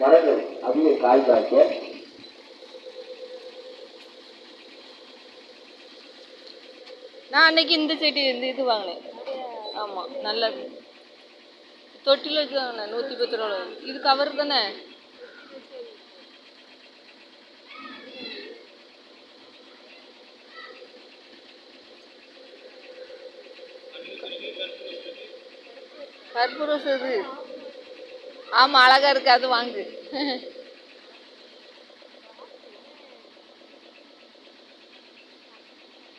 மரங்கள் அதிக காய் காய்க்க. நான் அன்னைக்கு இந்த செடி இந்த இது வாங்கினேன். ஆமாம் நல்லது தொட்டியில் வச்சு நூற்றி பத்து ரூபா இது கவர் தானே? கருப்பு ரோஸ் இது ஆமாம் அழகா இருக்கு அது வாங்கு.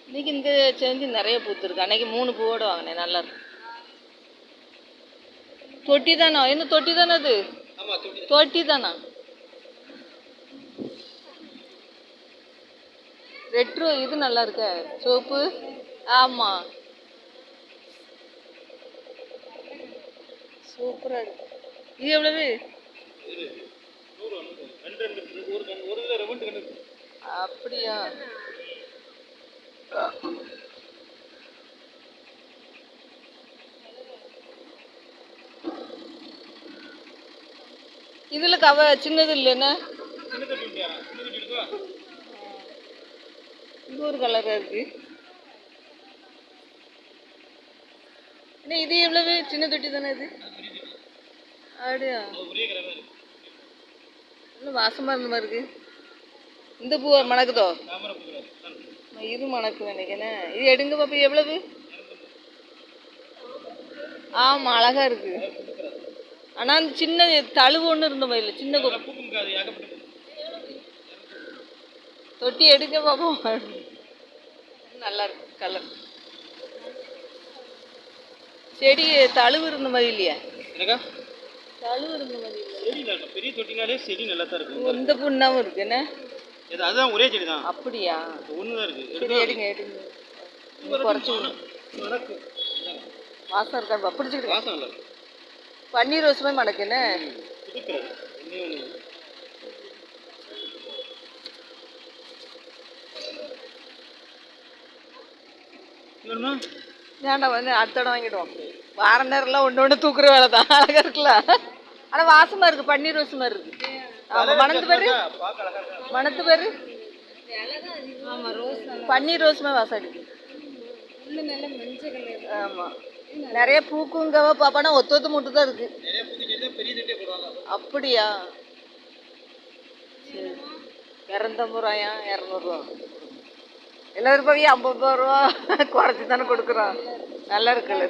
இன்னைக்கு இந்த செஞ்சு நிறைய பூத்துருக்கு. அன்னைக்கு மூணு பூவோட வாங்கினேன் நல்லா இருக்கு. தொட்டி தானா என்ன தொட்டி தானே அது தொட்டி. தானா ரெட்ரோ இது நல்லா இருக்க. சோப்பு? ஆமா. சூப்பரா இருக்கு. இது எவ்வளவு? அப்படியா? இதுல கவ சின்னது இல்லைன்னா இது ஒரு கலரா இருக்கு. இது எவ்வளவு? சின்ன தொட்டி தானே இது? அப்படியா? இன்னும் வாசமா இருந்த மாதிரி இருக்கு. இந்த பூ மணக்குதோ இது மணக்கு நினைக்கிறேன் இது எடுங்க பாப்பா எவ்வளவு? ஆமா அழகா இருக்கு. ஆனா அந்த சின்ன தழுவு ஒன்று இருந்த மாதிரி இல்லை. சின்ன. தொட்டி எடுக்க பாப்போம் நல்லா இருக்கு கலர். செடி தழுவு இருந்த மாதிரி இல்லையா? பெரிய தொட்டினாலே செடி நல்லா தான் இருக்கும் இந்த புண்ணாவும் இருக்கு என்ன? அதுதான் ஒரே செடி தான் அப்படியா? ஒன்று தான் இருக்குது சரி எடுங்க எடுங்க. குறைச்சி வாசம் இருக்கா? பிடிச்சிக்கிட்டு வாசம் இருக்கும் பன்னீர் ரோஸ் மாதிரி மணக்கு என்ன? புதுக்கிறது வேண்டாம் வந்து அடுத்த இடம் வாங்கிடுவோம்? வார நேரம்லாம் ஒன்று ஒன்று தூக்குற வேலை தான். அழகா இருக்குல்ல? ஆனால் வாசமாக இருக்குது பன்னீர் ரோஸ் மாதிரி இருக்கு. ஆமாம் மணத்து பேர். மணத்து பேர். பன்னீர் ரோஸ் மாதிரி வாசம் அடிக்குது ஆமாம் நிறைய பூக்குங்கவ பாப்பானா ஒத்து ஒத்து மட்டும் தான் இருக்கு. அப்படியா? சரி. இரநூத்தம்பது ரூபாயா? இரநூறுவா. எல்லாரும் ரூபாயும் ஐம்பது ரூபா குறைச்சி தானே கொடுக்குறோம். நல்லா இருக்குல்ல.